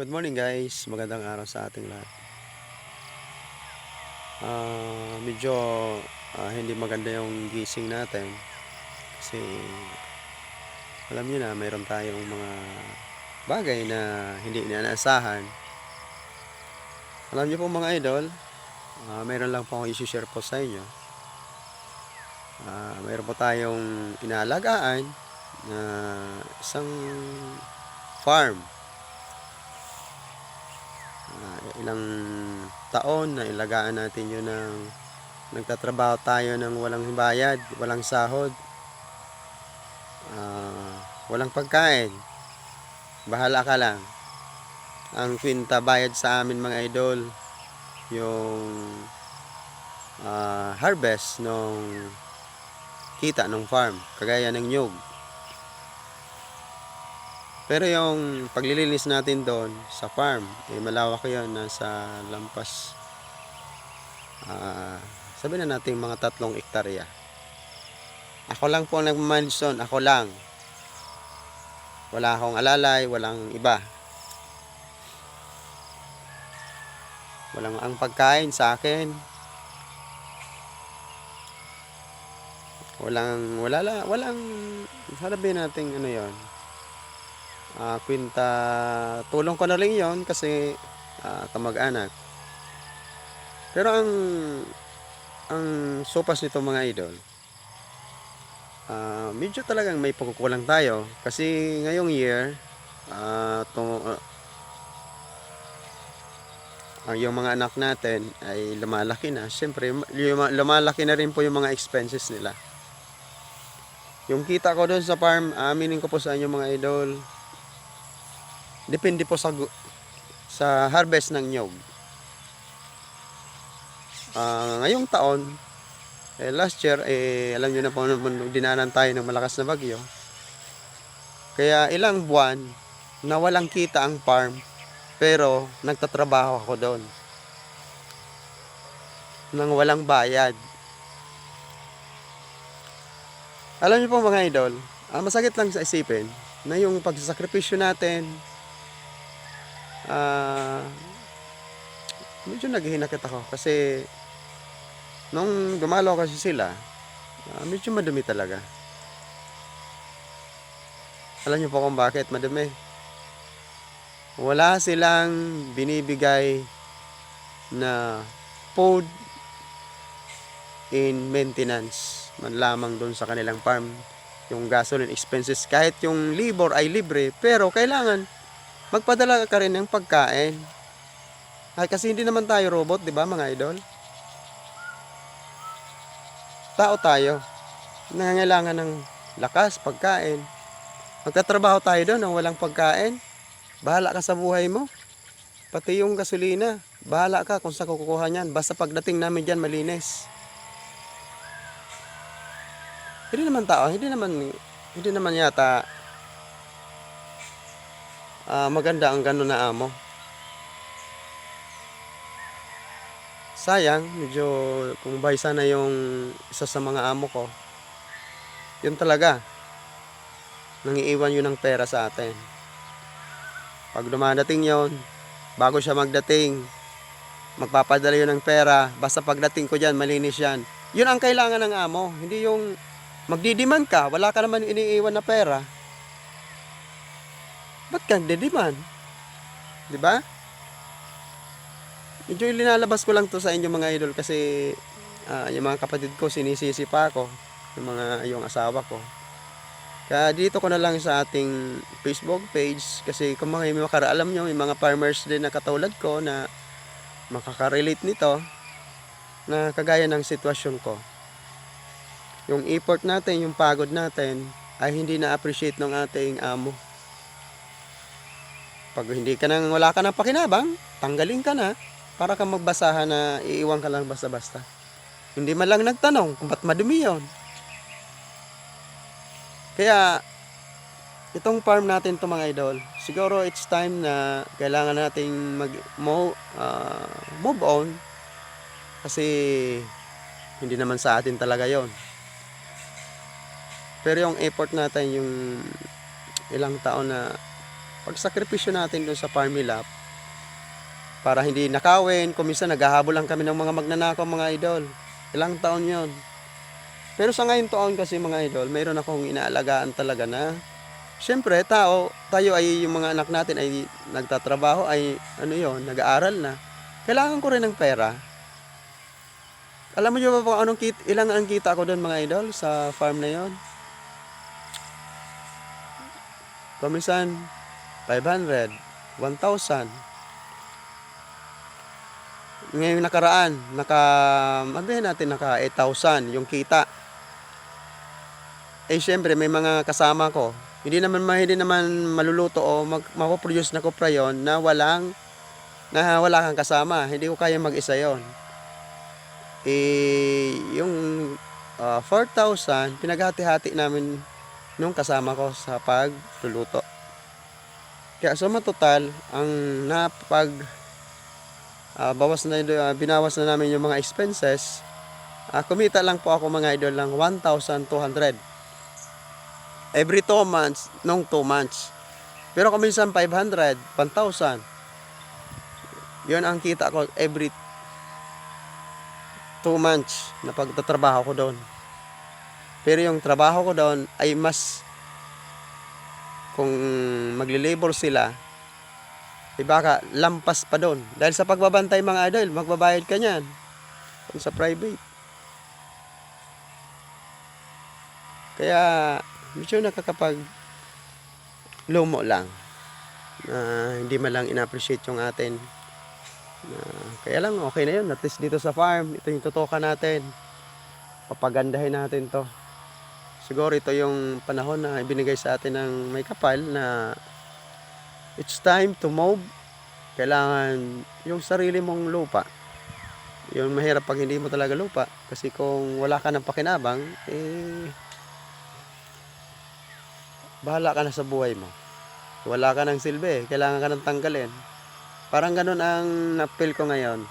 Good morning guys, magandang araw sa ating lahat. Ah, medyo ah, hindi maganda yung gising natin kasi alam niyo na mayroon tayong mga bagay na hindi inaasahan. Alam niyo po mga idol, ah, mayroon lang po akong isi-share po sa inyo. Ah, mayroon po tayong inaalagaan na isang farm Ah, ilang taon na ilagaan natin yun ng nagtatrabaho tayo ng walang bayad, walang sahod, ah, walang pagkain. Bahala ka lang. Ang kwinta bayad sa amin mga idol, yung ah, harvest nung kita ng farm, kagaya ng nyug. Pero yung paglilinis natin doon sa farm, eh, malawak yun, nasa lampas, ah, sabi na natin mga tatlong ektarya. Ako lang po ang nagmamanage doon, ako lang. Wala akong alalay, walang iba. Walang ang pagkain sa akin. Walang, wala, la- walang, sabi natin ano yon ah kwinta tulong ko na rin yon kasi ah, kamag-anak. Pero ang ang sopas nito mga idol ah, medyo talagang may pagkukulang tayo kasi ngayong year ah, to, ah, ang yung mga anak natin ay lumalaki na. Syempre luma- lumalaki na rin po yung mga expenses nila. Yung kita ko doon sa farm aminin ko po sa inyo mga idol Depende po sa sa harvest ng nyog. Ah, ngayong taon, eh, last year, eh, alam niyo na po naman, dinanan tayo ng malakas na bagyo. Kaya ilang buwan na walang kita ang farm, pero nagtatrabaho ako doon. Nang walang bayad. Alam niyo po mga idol, ah, masakit lang sa isipin na yung pagsasakripisyo natin, ah medyo naghihinakit ako kasi nung dumalo kasi sila ah, medyo madumi talaga. Alam niyo po kung bakit madumi? Wala silang binibigay na food in maintenance man lamang doon sa kanilang farm. Yung gasoline expenses kahit yung labor ay libre pero kailangan magpadala ka rin ng pagkain. Ay, kasi hindi naman tayo robot, di ba mga idol? Tao tayo. Nangangailangan ng lakas, pagkain. Magtatrabaho tayo doon nang walang pagkain. Bahala ka sa buhay mo. Pati yung gasolina. Bahala ka kung saan kukuha niyan. Basta pagdating namin dyan, malinis. Hindi naman tao, hindi naman, hindi naman yata ah, maganda ang gano'n na amo. Sayang, medyo kung bay sana yung isa sa mga amo ko. Yun talaga. Nangiiwan yun ng pera sa atin. Pag dumadating yon bago siya magdating, magpapadala yun ng pera. Basta pagdating ko dyan, malinis yan. Yun ang kailangan ng amo. Hindi yung magdidiman ka, wala ka naman iniiwan na pera. Ba't kang dediman? Di ba? Medyo linalabas ko lang to sa inyo mga idol kasi ah, yung mga kapatid ko sinisisi pa ako. Yung mga yung asawa ko. Kaya dito ko na lang sa ating Facebook page kasi kung mga may makara alam nyo, may mga farmers din na katulad ko na makaka-relate nito na kagaya ng sitwasyon ko. Yung effort natin, yung pagod natin ay hindi na-appreciate ng ating amo. Pag hindi ka nang wala ka ng pakinabang, tanggalin ka na para ka magbasahan na iiwan ka lang basta-basta. Hindi man lang nagtanong kung ba't madumi yun. Kaya, itong farm natin to mga idol, siguro it's time na kailangan nating mag mo, ah, move on kasi hindi naman sa atin talaga yon. Pero yung effort natin, yung ilang taon na pagsakripisyo natin doon sa Farmilap para hindi nakawin, kung minsan naghahabol lang kami ng mga magnanakaw mga idol. Ilang taon yon. Pero sa ngayon taon kasi mga idol, mayroon akong inaalagaan talaga na Siyempre, tao, tayo ay yung mga anak natin ay nagtatrabaho, ay ano yon nag-aaral na. Kailangan ko rin ng pera. Alam mo nyo ba kung anong kita, ilang ang kita ko doon mga idol sa farm na yon? Kumisan, 500, 1,000. Ngayong nakaraan, naka, sabihin natin naka 8,000 yung kita. Eh syempre may mga kasama ko. Hindi naman ma- hindi naman maluluto o mag, mapoproduce na kopra yon na walang na wala kang kasama. Hindi ko kaya mag-isa yon. Eh yung ah, 4,000 pinaghati-hati namin nung kasama ko sa pagluluto. Kaya suma total ang napag ah, bawas na ah, binawas na namin yung mga expenses. Ah, kumita lang po ako mga idol ng 1,200 every 2 months nung 2 months. Pero kung minsan 500, 1,000. Yun ang kita ko every 2 months na pagtatrabaho ko doon. Pero yung trabaho ko doon ay mas kung magli-labor sila ay baka lampas pa doon. Dahil sa pagbabantay mga idol, magbabayad ka niyan. Kung sa private. Kaya medyo nakakapag lumo lang na hindi man lang ina-appreciate yung atin na kaya lang okay na yun at least dito sa farm ito yung tutukan natin papagandahin natin to siguro ito yung panahon na ibinigay sa atin ng may kapal na it's time to move kailangan yung sarili mong lupa yun mahirap pag hindi mo talaga lupa kasi kung wala ka ng pakinabang eh bahala ka na sa buhay mo. Wala ka ng silbi, kailangan ka ng tanggalin. Parang ganun ang na-feel ko ngayon.